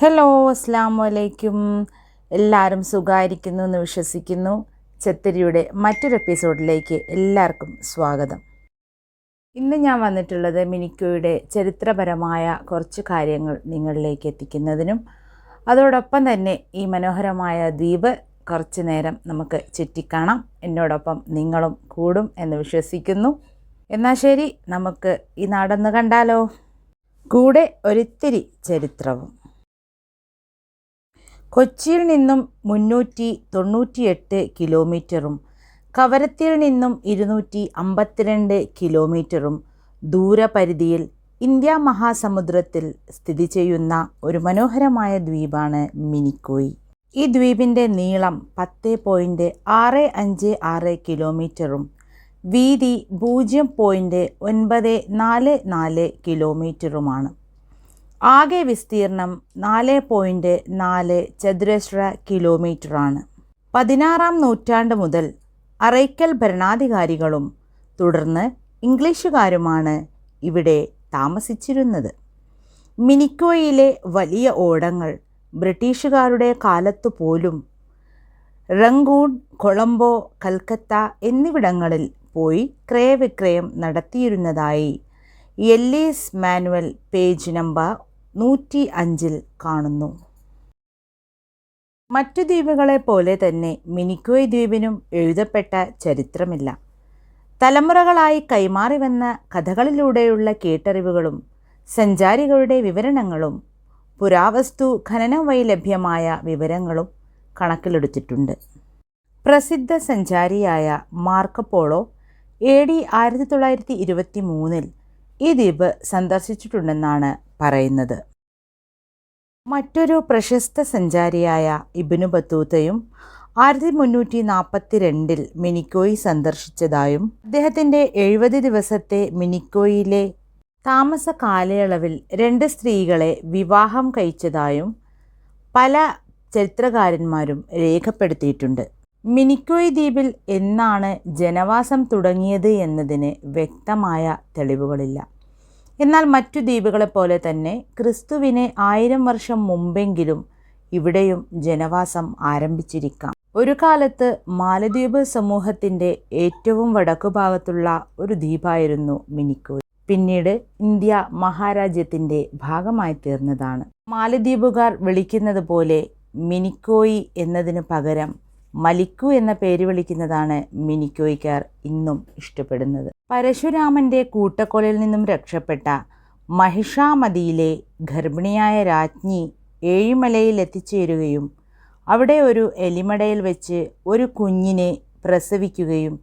Hello അസ്സാം വലൈക്കും എല്ലാവരും സുഖമായിരിക്കുന്നു എന്ന് വിശ്വസിക്കുന്നു. ചെത്തരിയുടെ മറ്റൊരു എപ്പിസോഡിലേക്ക് എല്ലാവർക്കും സ്വാഗതം. ഇന്ന് ഞാൻ വന്നിട്ടുള്ളത് മിനിക്കോയുടെ ചരിത്രപരമായ കുറച്ച് കാര്യങ്ങൾ നിങ്ങളിലേക്ക് എത്തിക്കുന്നതിനും അതോടൊപ്പം തന്നെ ഈ മനോഹരമായ ദ്വീപ് കുറച്ച് നേരം നമുക്ക് ചുറ്റിക്കാണാം. എന്നോടൊപ്പം നിങ്ങളും കൂടും എന്ന് വിശ്വസിക്കുന്നു. എന്നാൽ ശരി നമുക്ക് ഈ നാടൊന്ന് കണ്ടാലോ? കൂടെ ഒരിത്തിരി ചരിത്രവും. കൊച്ചിയിൽ നിന്നും മുന്നൂറ്റി തൊണ്ണൂറ്റിയെട്ട് കിലോമീറ്ററും കവരത്തിൽ നിന്നും ഇരുന്നൂറ്റി അമ്പത്തിരണ്ട് കിലോമീറ്ററും ദൂരപരിധിയിൽ ഇന്ത്യ മഹാസമുദ്രത്തിൽ സ്ഥിതി ചെയ്യുന്ന ഒരു മനോഹരമായ ദ്വീപാണ് മിനിക്കോയി. ഈ ദ്വീപിന്റെ നീളം പത്ത് പോയിന്റ് ആറ് അഞ്ച് ആറ് കിലോമീറ്ററും വീതി പൂജ്യം പോയിന്റ് ഒൻപത് നാല് നാല് കിലോമീറ്ററുമാണ്. ആകെ വിസ്തീർണം നാല് പോയിന്റ് നാല് ചതുരശ്ര കിലോമീറ്ററാണ്. പതിനാറാം നൂറ്റാണ്ട് മുതൽ അറൈക്കൽ ഭരണാധികാരികളും തുടർന്ന് ഇംഗ്ലീഷുകാരുമാണ് ഇവിടെ താമസിച്ചിരുന്നത്. മിനിക്കോയിലെ വലിയ ഓടങ്ങൾ ബ്രിട്ടീഷുകാരുടെ കാലത്തു പോലും റങ്കൂൺ കൊളംബോ കൽക്കത്ത എന്നിവിടങ്ങളിൽ പോയി ക്രയവിക്രയം നടത്തിയിരുന്നതായി എല്ലീസ് മാനുവൽ പേജ് നമ്പർ നൂറ്റി അഞ്ചിൽ കാണുന്നു. മറ്റു ദ്വീപുകളെ പോലെ തന്നെ മിനിക്കോയ് ദ്വീപിനും എഴുതപ്പെട്ട ചരിത്രമില്ല. തലമുറകളായി കൈമാറി വന്ന കഥകളിലൂടെയുള്ള കേട്ടറിവുകളും സഞ്ചാരികളുടെ വിവരണങ്ങളും പുരാവസ്തു ഖനനം വഴി ലഭ്യമായ വിവരങ്ങളും കണക്കിലെടുത്തിട്ടുണ്ട്. പ്രസിദ്ധ സഞ്ചാരിയായ മാർക്കപ്പോളോ എ ഡി ആയിരത്തി തൊള്ളായിരത്തി ഇരുപത്തി മൂന്നിൽ ഈ ദ്വീപ് സന്ദർശിച്ചിട്ടുണ്ടെന്നാണ് പറയുന്നത്. മറ്റൊരു പ്രശസ്ത സഞ്ചാരിയായ ഇബിനു ബത്തൂത്തയും ആയിരത്തി മുന്നൂറ്റി നാൽപ്പത്തി രണ്ടിൽ മിനിക്കോയി സന്ദർശിച്ചതായും അദ്ദേഹത്തിന്റെ എഴുപത് ദിവസത്തെ മിനിക്കോയിലെ താമസ കാലയളവിൽ രണ്ട് സ്ത്രീകളെ വിവാഹം കഴിച്ചതായും പല ചരിത്രകാരന്മാരും രേഖപ്പെടുത്തിയിട്ടുണ്ട്. മിനിക്കോയി ദ്വീപിൽ എന്നാണ് ജനവാസം തുടങ്ങിയത് എന്നതിന് വ്യക്തമായ തെളിവുകളില്ല. എന്നാൽ മറ്റു ദ്വീപുകളെ പോലെ തന്നെ ക്രിസ്തുവിനെ ആയിരം വർഷം മുമ്പെങ്കിലും ഇവിടെയും ജനവാസം ആരംഭിച്ചിരിക്കാം. ഒരു കാലത്ത് മാലദ്വീപ് സമൂഹത്തിന്റെ ഏറ്റവും വടക്കുഭാഗത്തുള്ള ഒരു ദ്വീപായിരുന്നു മിനിക്കോയ്. പിന്നീട് ഇന്ത്യ മഹാരാജ്യത്തിന്റെ ഭാഗമായി തീർന്നതാണ്. മാലദ്വീപുകാർ വിളിക്കുന്നത് പോലെ മിനിക്കോയി എന്നതിന് പകരം മലിക്കു എന്ന പേര് വിളിക്കുന്നതാണ് മിനിക്കോയ്ക്കാർ ഇന്നും ഇഷ്ടപ്പെടുന്നത്. പരശുരാമന്റെ കൂട്ടക്കൊലയിൽ നിന്നും രക്ഷപ്പെട്ട മഹിഷാമതിയിലെ ഗർഭിണിയായ രാജ്ഞി ഏഴിമലയിൽ എത്തിച്ചേരുകയും അവിടെ ഒരു എലിമടയിൽ വെച്ച് ഒരു കുഞ്ഞിനെ പ്രസവിക്കുകയും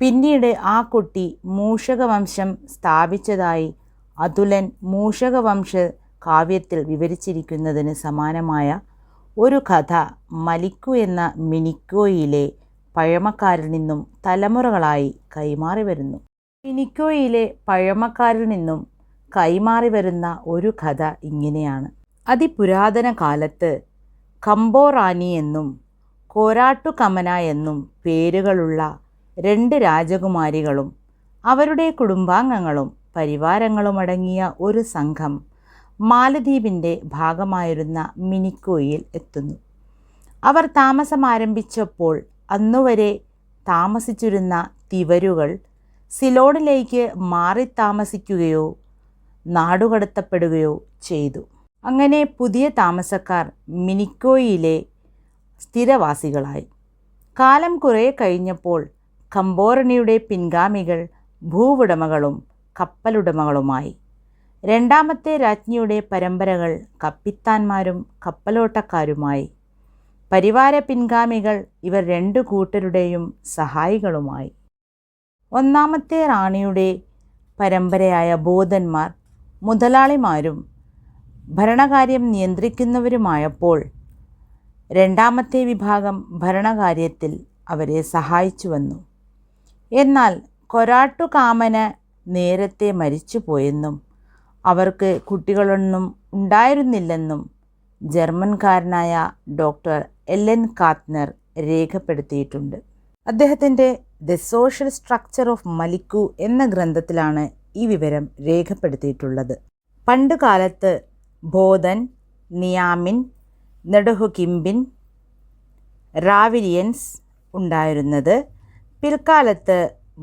പിന്നീട് ആ കുട്ടി മൂഷകവംശം സ്ഥാപിച്ചതായി അതുലൻ മൂഷകവംശ കാവ്യത്തിൽ വിവരിച്ചിരിക്കുന്നതിന് സമാനമായ ഒരു കഥ മലിക്കു എന്ന മിനിക്കോയിലെ പഴമക്കാരിൽ നിന്നും തലമുറകളായി കൈമാറി വരുന്നു. മിനിക്കോയിലെ പഴമക്കാരിൽ നിന്നും കൈമാറി വരുന്ന ഒരു കഥ ഇങ്ങനെയാണ്. അതിപുരാതന കാലത്ത് കമ്പോറാനി എന്നും കോരാട്ടുകമന എന്നും പേരുകളുള്ള രണ്ട് രാജകുമാരികളും അവരുടെ കുടുംബാംഗങ്ങളും പരിവാരങ്ങളും അടങ്ങിയ ഒരു സംഘം മാലദ്വീപിന്റെ ഭാഗമായിരുന്ന മിനിക്കോയിൽ എത്തുന്നു. അവർ താമസം ആരംഭിച്ചപ്പോൾ അന്നുവരെ താമസിച്ചിരുന്ന തിവരുകൾ സിലോണിലേക്ക് മാറി താമസിക്കുകയോ നാടുകടത്തപ്പെടുകയോ ചെയ്തു. അങ്ങനെ പുതിയ താമസക്കാർ മിനിക്കോയിലെ സ്ഥിരവാസികളായി. കാലം കുറേ കഴിഞ്ഞപ്പോൾ കമ്പോറണിയുടെ പിൻഗാമികൾ ഭൂവുടമകളും കപ്പലുടമകളുമായി രണ്ടാമത്തെ രാജ്ഞിയുടെ പരമ്പരകൾ കപ്പിത്താന്മാരും കപ്പലോട്ടക്കാരുമായി. പരിവാര പിൻഗാമികൾ ഇവർ രണ്ടു കൂട്ടരുടെയും സഹായികളുമായി. ഒന്നാമത്തെ റാണിയുടെ പരമ്പരയായ ബോധന്മാർ മുതലാളിമാരും ഭരണകാര്യം നിയന്ത്രിക്കുന്നവരുമായപ്പോൾ രണ്ടാമത്തെ വിഭാഗം ഭരണകാര്യത്തിൽ അവരെ സഹായിച്ചു വന്നു. എന്നാൽ കൊരാട്ടുകാമന നേരത്തെ മരിച്ചുപോയെന്നും അവർക്ക് കുട്ടികളൊന്നും ഉണ്ടായിരുന്നില്ലെന്നും ജർമ്മൻകാരനായ ഡോക്ടർ എല്ലൻ കാത്നർ രേഖപ്പെടുത്തിയിട്ടുണ്ട്. അദ്ദേഹത്തിന്റെ the social structure of Maliku എന്ന ഗ്രന്ഥത്തിലാണ് ഈ വിവരം രേഖപ്പെടുത്തിയിട്ടുള്ളത്. പണ്ട് കാലത്ത് ബോധൻ നിയാമിൻ നെടുഹുകിംബിൻ റാവിലിയൻസ് ഉണ്ടായിരുന്നത്. പിൽക്കാലത്ത്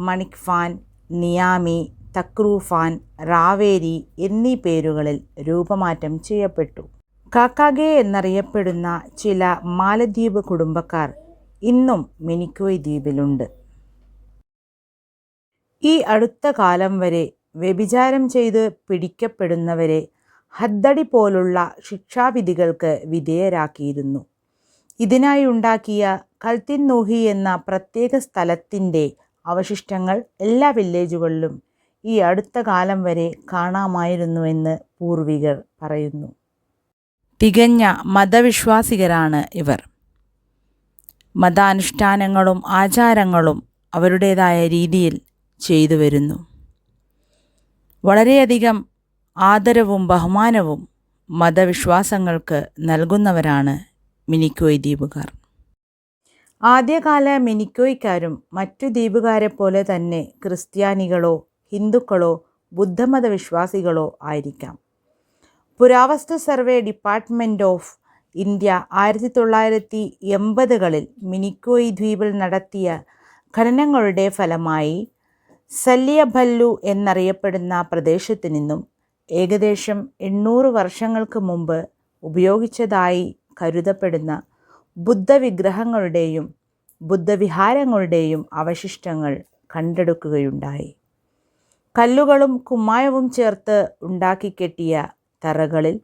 മണിക്ഫാൻ നിയാമി തക്രൂഫാൻ റാവേരി എന്നീ പേരുകളിൽ രൂപമാറ്റം ചെയ്യപ്പെട്ടു. കാക്കാഗെ എന്നറിയപ്പെടുന്ന ചില മാലദ്വീപ് കുടുംബക്കാർ ഇന്നും മിനിക്കോയ് ദ്വീപിലുണ്ട്. ഈ അടുത്ത കാലം വരെ വ്യഭിചാരം ചെയ്ത് പിടിക്കപ്പെടുന്നവരെ ഹദ്ദടി പോലുള്ള ശിക്ഷാവിധികൾക്ക് വിധേയരാക്കിയിരുന്നു. ഇതിനായി ഉണ്ടാക്കിയ കൽത്തിൻ നൂഹി എന്ന പ്രത്യേക സ്ഥലത്തിന്റെ അവശിഷ്ടങ്ങൾ എല്ലാ വില്ലേജുകളിലും ഈ അടുത്ത കാലം വരെ കാണാമായിരുന്നുവെന്ന് പൂർവികർ പറയുന്നു. തികഞ്ഞ മതവിശ്വാസികരാണ് ഇവർ. മതാനുഷ്ഠാനങ്ങളും ആചാരങ്ങളും അവരുടേതായ രീതിയിൽ ചെയ്തു വരുന്നു. വളരെയധികം ആദരവും ബഹുമാനവും മതവിശ്വാസങ്ങൾക്ക് നൽകുന്നവരാണ് മിനിക്കോയ് ദ്വീപുകാർ. ആദ്യകാല മിനിക്കോയ്ക്കാരും മറ്റു ദ്വീപുകാരെ പോലെ തന്നെ ക്രിസ്ത്യാനികളോ ഹിന്ദുക്കളോ ബുദ്ധമത വിശ്വാസികളോ ആയിരിക്കാം. പുരാവസ്തു സർവേ ഡിപ്പാർട്ട്മെന്റ് ഓഫ് ഇന്ത്യ ആയിരത്തി തൊള്ളായിരത്തി എൺപതുകളിൽ മിനിക്കോയി ദ്വീപിൽ നടത്തിയ ഖനനങ്ങളുടെ ഫലമായി സല്യഭല്ലു എന്നറിയപ്പെടുന്ന പ്രദേശത്തു നിന്നും ഏകദേശം എണ്ണൂറ് വർഷങ്ങൾക്ക് മുമ്പ് ഉപയോഗിച്ചതായി കരുതപ്പെടുന്ന ബുദ്ധവിഗ്രഹങ്ങളുടെയും ബുദ്ധവിഹാരങ്ങളുടെയും അവശിഷ്ടങ്ങൾ കണ്ടെടുക്കുകയുണ്ടായി. കല്ലുകളും കുമ്മായവും ചേർത്ത് ഉണ്ടാക്കി കെട്ടിയ തറകളിൽ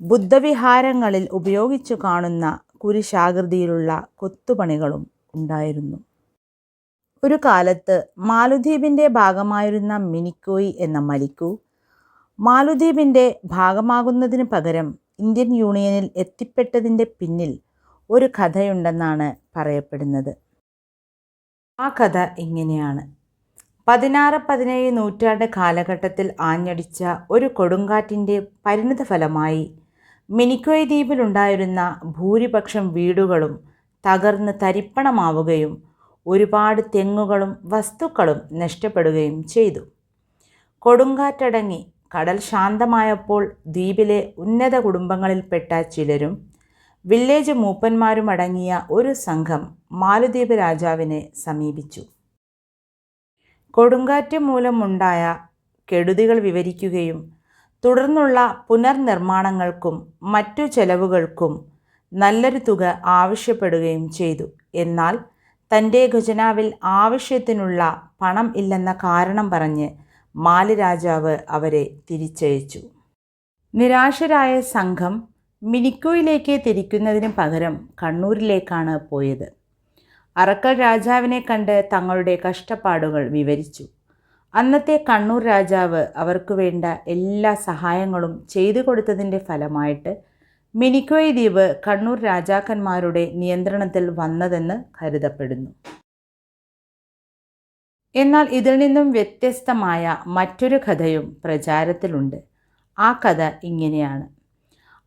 ബുദ്ധവിഹാരങ്ങളിൽ ഉപയോഗിച്ചു കാണുന്ന കുരിശാകൃതിയിലുള്ള കൊത്തുപണികളും ഉണ്ടായിരുന്നു. ഒരു കാലത്ത് മാലുദ്വീപിന്റെ ഭാഗമായിരുന്ന മിനിക്കോയി എന്ന മലിക്കു മാലുദ്വീപിന്റെ ഭാഗമാകുന്നതിന് പകരം ഇന്ത്യൻ യൂണിയനിൽ എത്തിപ്പെട്ടതിന്റെ പിന്നിൽ ഒരു കഥയുണ്ടെന്നാണ് പറയപ്പെടുന്നത്. ആ കഥ ഇങ്ങനെയാണ്. പതിനാറ് പതിനേഴ് നൂറ്റാണ്ട് കാലഘട്ടത്തിൽ ആഞ്ഞടിച്ച ഒരു കൊടുങ്കാറ്റിന്റെ പരിണിതഫലമായി മിനിക്കോയ് ദ്വീപിലുണ്ടായിരുന്ന ഭൂരിപക്ഷം വീടുകളും തകർന്ന് തരിപ്പണമാവുകയും ഒരുപാട് തെങ്ങുകളും വസ്തുക്കളും നഷ്ടപ്പെടുകയും ചെയ്തു. കൊടുങ്കാറ്റടങ്ങി കടൽ ശാന്തമായപ്പോൾ ദ്വീപിലെ ഉന്നത കുടുംബങ്ങളിൽപ്പെട്ട ചിലരും വില്ലേജ് മൂപ്പന്മാരുമടങ്ങിയ ഒരു സംഘം മാലദ്വീപ് രാജാവിനെ സമീപിച്ചു. കൊടുങ്കാറ്റ് മൂലമുണ്ടായ കെടുതികൾ വിവരിക്കുകയും തുടർന്നുള്ള പുനർനിർമ്മാണങ്ങൾക്കും മറ്റു ചെലവുകൾക്കും നല്ലൊരു തുക ആവശ്യപ്പെടുകയും ചെയ്തു. എന്നാൽ തന്റെ ഖജനാവിൽ ആവശ്യത്തിനുള്ള പണം ഇല്ലെന്ന കാരണം പറഞ്ഞ് മാലി രാജാവ് അവരെ തിരിച്ചയച്ചു. നിരാശരായ സംഘം മിനിക്കോയിലേക്ക് തിരിക്കുന്നതിന് പകരം കണ്ണൂരിലേക്കാണ് പോയത്. അറക്കൽ രാജാവിനെ കണ്ട് തങ്ങളുടെ കഷ്ടപ്പാടുകൾ വിവരിച്ചു. അന്നത്തെ കണ്ണൂർ രാജാവ് അവർക്ക് വേണ്ട എല്ലാ സഹായങ്ങളും ചെയ്തു കൊടുത്തതിന്റെ ഫലമായിട്ട് മിനിക്കോയ് ദ്വീപ് കണ്ണൂർ രാജാക്കന്മാരുടെ നിയന്ത്രണത്തിൽ വന്നതെന്ന് കരുതപ്പെടുന്നു. എന്നാൽ ഇതിൽ നിന്നും വ്യത്യസ്തമായ മറ്റൊരു കഥയും പ്രചാരത്തിലുണ്ട്. ആ കഥ ഇങ്ങനെയാണ്.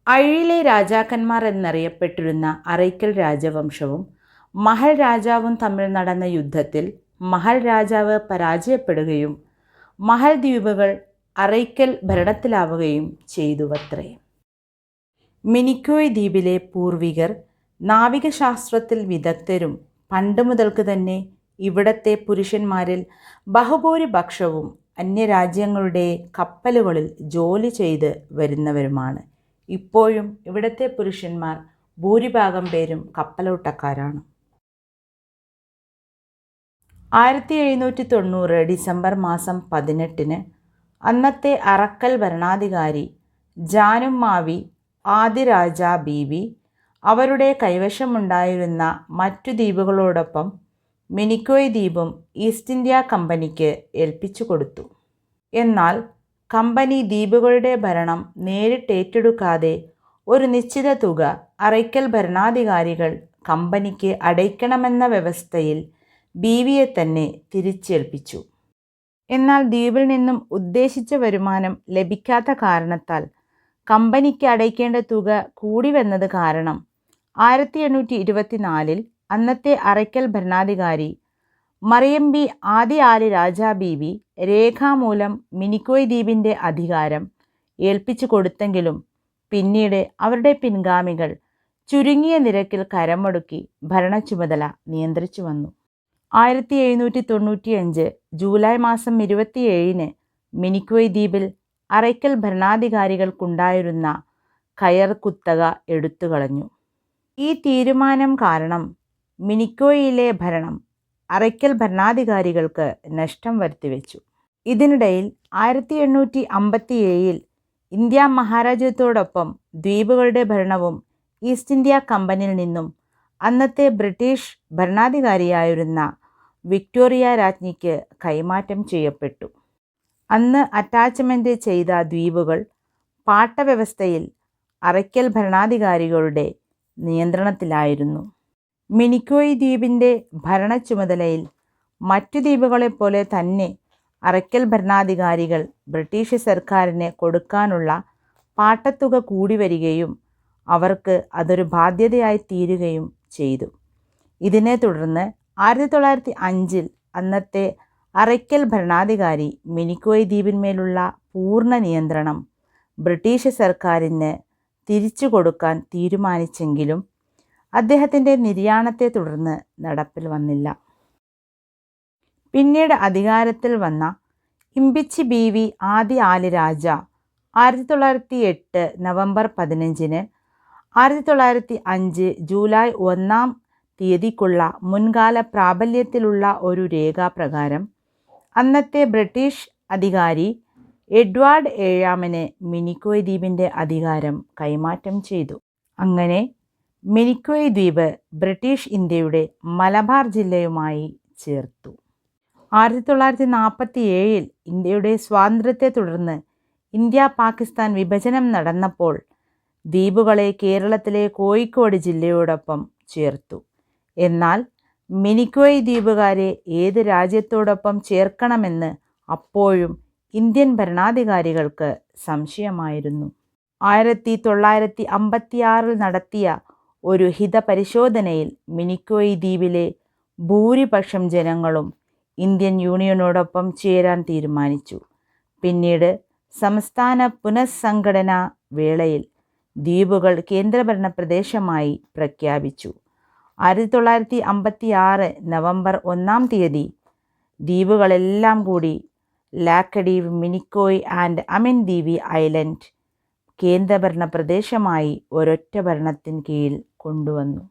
അഴിയിലെ രാജാക്കന്മാർ എന്നറിയപ്പെട്ടിരുന്ന അറയ്ക്കൽ രാജവംശവും മഹൽ രാജാവും തമ്മിൽ നടന്ന യുദ്ധത്തിൽ മഹൽ രാജാവ് പരാജയപ്പെടുകയും മഹൽ ദ്വീപുകൾ അറൈക്കൽ ഭരണത്തിലാവുകയും ചെയ്തുവത്രേ. മിനിക്കോയ് ദ്വീപിലെ പൂർവികർ നാവികശാസ്ത്രത്തിൽ വിദഗ്ധരും പണ്ട് മുതൽക്ക് തന്നെ ഇവിടത്തെ പുരുഷന്മാരിൽ ബഹുഭൂരിപക്ഷവും അന്യരാജ്യങ്ങളുടെ കപ്പലുകളിൽ ജോലി ചെയ്ത് വരുന്നവരുമാണ്. ഇപ്പോഴും ഇവിടത്തെ പുരുഷന്മാർ ഭൂരിഭാഗം പേരും കപ്പലോട്ടക്കാരാണ്. ആയിരത്തി എഴുന്നൂറ്റി തൊണ്ണൂറ് ഡിസംബർ മാസം പതിനെട്ടിന് അന്നത്തെ അറക്കൽ ഭരണാധികാരി ജാനും മാവി ആദിരാജ ബീവി അവരുടെ കൈവശമുണ്ടായിരുന്ന മറ്റു ദ്വീപുകളോടൊപ്പം മിനിക്കോയ് ദ്വീപും ഈസ്റ്റ് ഇന്ത്യ കമ്പനിക്ക് ഏൽപ്പിച്ചു കൊടുത്തു. എന്നാൽ കമ്പനി ദ്വീപുകളുടെ ഭരണം നേരിട്ടേറ്റെടുക്കാതെ ഒരു നിശ്ചിത തുക അറയ്ക്കൽ ഭരണാധികാരികൾ കമ്പനിക്ക് അടയ്ക്കണമെന്ന വ്യവസ്ഥയിൽ ബീവിയെ തന്നെ തിരിച്ചേൽപ്പിച്ചു. എന്നാൽ ദ്വീപിൽ നിന്നും ഉദ്ദേശിച്ച വരുമാനം ലഭിക്കാത്ത കാരണത്താൽ കമ്പനിക്ക് അടയ്ക്കേണ്ട തുക കൂടി വന്നത് കാരണം ആയിരത്തി എണ്ണൂറ്റി ഇരുപത്തിനാലിൽ അന്നത്തെ അറയ്ക്കൽ ഭരണാധികാരി മറിയം ബി ആദി ആലി രാജാ ബീവി രേഖാമൂലം മിനിക്കോയ് ദ്വീപിന്റെ അധികാരം ഏൽപ്പിച്ചു കൊടുത്തെങ്കിലും പിന്നീട് അവരുടെ പിൻഗാമികൾ ചുരുങ്ങിയ നിരക്കിൽ കരമൊടുക്കി ഭരണച്ചുമതല നിയന്ത്രിച്ചു വന്നു. ആയിരത്തി എഴുന്നൂറ്റി തൊണ്ണൂറ്റി അഞ്ച് ജൂലൈ മാസം ഇരുപത്തിയേഴിന് മിനിക്കോയ് ദ്വീപിൽ അറയ്ക്കൽ ഭരണാധികാരികൾക്കുണ്ടായിരുന്ന കയർ കുത്തക എടുത്തുകളഞ്ഞു. ഈ തീരുമാനം കാരണം മിനിക്കോയിലെ ഭരണം അറയ്ക്കൽ ഭരണാധികാരികൾക്ക് നഷ്ടം വരുത്തിവെച്ചു. ഇതിനിടയിൽ ആയിരത്തി എണ്ണൂറ്റി അമ്പത്തി ഏഴിൽ ഇന്ത്യ മഹാരാജ്യത്തോടൊപ്പം ദ്വീപുകളുടെ ഭരണവും ഈസ്റ്റ് ഇന്ത്യ കമ്പനിയിൽ നിന്നും അന്നത്തെ ബ്രിട്ടീഷ് ഭരണാധികാരിയായിരുന്ന വിക്ടോറിയ രാജ്ഞിക്ക് കൈമാറ്റം ചെയ്യപ്പെട്ടു. അന്ന് അറ്റാച്ച്മെന്റ് ചെയ്ത ദ്വീപുകൾ പാട്ടവ്യവസ്ഥയിൽ അറയ്ക്കൽ ഭരണാധികാരികളുടെ നിയന്ത്രണത്തിലായിരുന്നു. മിനിക്കോയി ദ്വീപിന്റെ ഭരണ ചുമതലയിൽ മറ്റു ദ്വീപുകളെപ്പോലെ തന്നെ അറയ്ക്കൽ ഭരണാധികാരികൾ ബ്രിട്ടീഷ് സർക്കാരിന് കൊടുക്കാനുള്ള പാട്ടത്തുക കൂടി വരികയും അവർക്ക് അതൊരു ബാധ്യതയായി തീരുകയും ചെയ്തു. ഇതിനെ തുടർന്ന് ആയിരത്തി തൊള്ളായിരത്തി അഞ്ചിൽ അന്നത്തെ അറയ്ക്കൽ ഭരണാധികാരി മിനിക്കോയ് ദ്വീപിന്മേലുള്ള പൂർണ നിയന്ത്രണം ബ്രിട്ടീഷ് സർക്കാരിന് തിരിച്ചു കൊടുക്കാൻ തീരുമാനിച്ചെങ്കിലും അദ്ദേഹത്തിന്റെ നിര്യാണത്തെ തുടർന്ന് നടപ്പിൽ വന്നില്ല. പിന്നീട് അധികാരത്തിൽ വന്ന ഇമ്പിച്ചി ബി വി ആദി ആലി രാജ ആയിരത്തി തൊള്ളായിരത്തി എട്ട് നവംബർ പതിനഞ്ചിന് ആയിരത്തി തൊള്ളായിരത്തി അഞ്ച് ജൂലൈ ഒന്നാം തീയതിക്കുള്ള മുൻകാല പ്രാബല്യത്തിലുള്ള ഒരു രേഖാപ്രകാരം അന്നത്തെ ബ്രിട്ടീഷ് അധികാരി എഡ്വാർഡ് ഏഴാമന് മിനിക്കോയ് ദ്വീപിന്റെ അധികാരം കൈമാറ്റം ചെയ്തു. അങ്ങനെ മിനിക്കോയ് ദ്വീപ് ബ്രിട്ടീഷ് ഇന്ത്യയുടെ മലബാർ ജില്ലയുമായി ചേർത്തു. ആയിരത്തി തൊള്ളായിരത്തി നാൽപ്പത്തി ഏഴിൽ ഇന്ത്യയുടെ സ്വാതന്ത്ര്യത്തെ തുടർന്ന് ഇന്ത്യ പാകിസ്ഥാൻ വിഭജനം നടന്നപ്പോൾ ദ്വീപുകളെ കേരളത്തിലെ കോഴിക്കോട് ജില്ലയോടൊപ്പം ചേർത്തു. എന്നാൽ മിനിക്കോയ് ദ്വീപുകാരെ ഏത് രാജ്യത്തോടൊപ്പം ചേർക്കണമെന്ന് അപ്പോഴും ഇന്ത്യൻ ഭരണാധികാരികൾക്ക് സംശയമായിരുന്നു. ആയിരത്തി തൊള്ളായിരത്തി അമ്പത്തിയാറിൽ നടത്തിയ ഒരു ഹിതപരിശോധനയിൽ മിനിക്കോയ് ദ്വീപിലെ ഭൂരിപക്ഷം ജനങ്ങളും ഇന്ത്യൻ യൂണിയനോടൊപ്പം ചേരാൻ തീരുമാനിച്ചു. പിന്നീട് സംസ്ഥാന പുനഃസംഘടനാ വേളയിൽ ദ്വീപുകൾ കേന്ദ്രഭരണ പ്രദേശമായി പ്രഖ്യാപിച്ചു. ആയിരത്തി തൊള്ളായിരത്തി അമ്പത്തി ആറ് നവംബർ ഒന്നാം തീയതി ദ്വീപുകളെല്ലാം കൂടി Laccadive Minicoy and Amindivi island കേന്ദ്രഭരണ പ്രദേശമായി ഒരൊറ്റ ഭരണത്തിന് കീഴിൽ കൊണ്ടുവന്നു.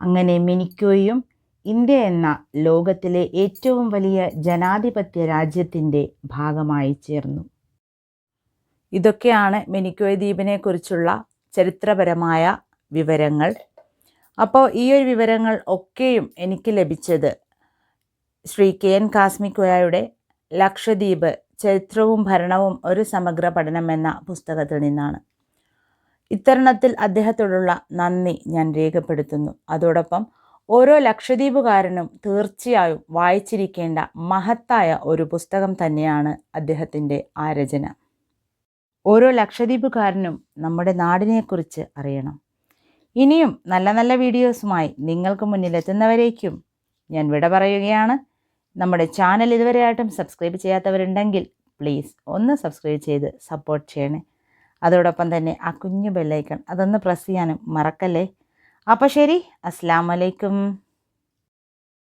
അങ്ങനെ മിനിക്കോയും ഇന്ത്യ എന്ന ലോകത്തിലെ ഏറ്റവും വലിയ ജനാധിപത്യ രാജ്യത്തിന്റെ ഭാഗമായി ചേർന്നു. ഇതൊക്കെയാണ് മിനിക്കോയ് ദ്വീപിനെക്കുറിച്ചുള്ള ചരിത്രപരമായ വിവരങ്ങൾ. അപ്പോൾ ഈ ഒരു വിവരങ്ങൾ ഒക്കെയും എനിക്ക് ലഭിച്ചത് ശ്രീ കെ എൻ കാസ്മിക്കോയയുടെ ലക്ഷദ്വീപ് ചരിത്രവും ഭരണവും ഒരു സമഗ്ര പഠനം എന്ന പുസ്തകത്തിൽ നിന്നാണ്. ഇത്തരണത്തിൽ അദ്ദേഹത്തോടുള്ള നന്ദി ഞാൻ രേഖപ്പെടുത്തുന്നു. അതോടൊപ്പം ഓരോ ലക്ഷദ്വീപുകാരനും തീർച്ചയായും വായിച്ചിരിക്കേണ്ട മഹത്തായ ഒരു പുസ്തകം തന്നെയാണ് അദ്ദേഹത്തിന്റെ ആ രചന ഓരോ ലക്ഷദ്വീപുകാരനും നമ്മുടെ നാടിനെക്കുറിച്ച് അറിയണം. ഇനിയും നല്ല നല്ല വീഡിയോസുമായി നിങ്ങൾക്ക് മുന്നിലെത്തുന്നവരേക്കും ഞാൻ വിട പറയുകയാണ്. നമ്മുടെ ചാനൽ ഇതുവരെയായിട്ടും സബ്സ്ക്രൈബ് ചെയ്യാത്തവരുണ്ടെങ്കിൽ പ്ലീസ് ഒന്ന് സബ്സ്ക്രൈബ് ചെയ്ത് സപ്പോർട്ട് ചെയ്യണേ. അതോടൊപ്പം തന്നെ ആ കുഞ്ഞു ബെല്ലൈക്കൺ അതൊന്ന് പ്രസ് ചെയ്യാനും മറക്കല്ലേ? അപ്പോൾ ശരി അസ്സാം വലൈക്കും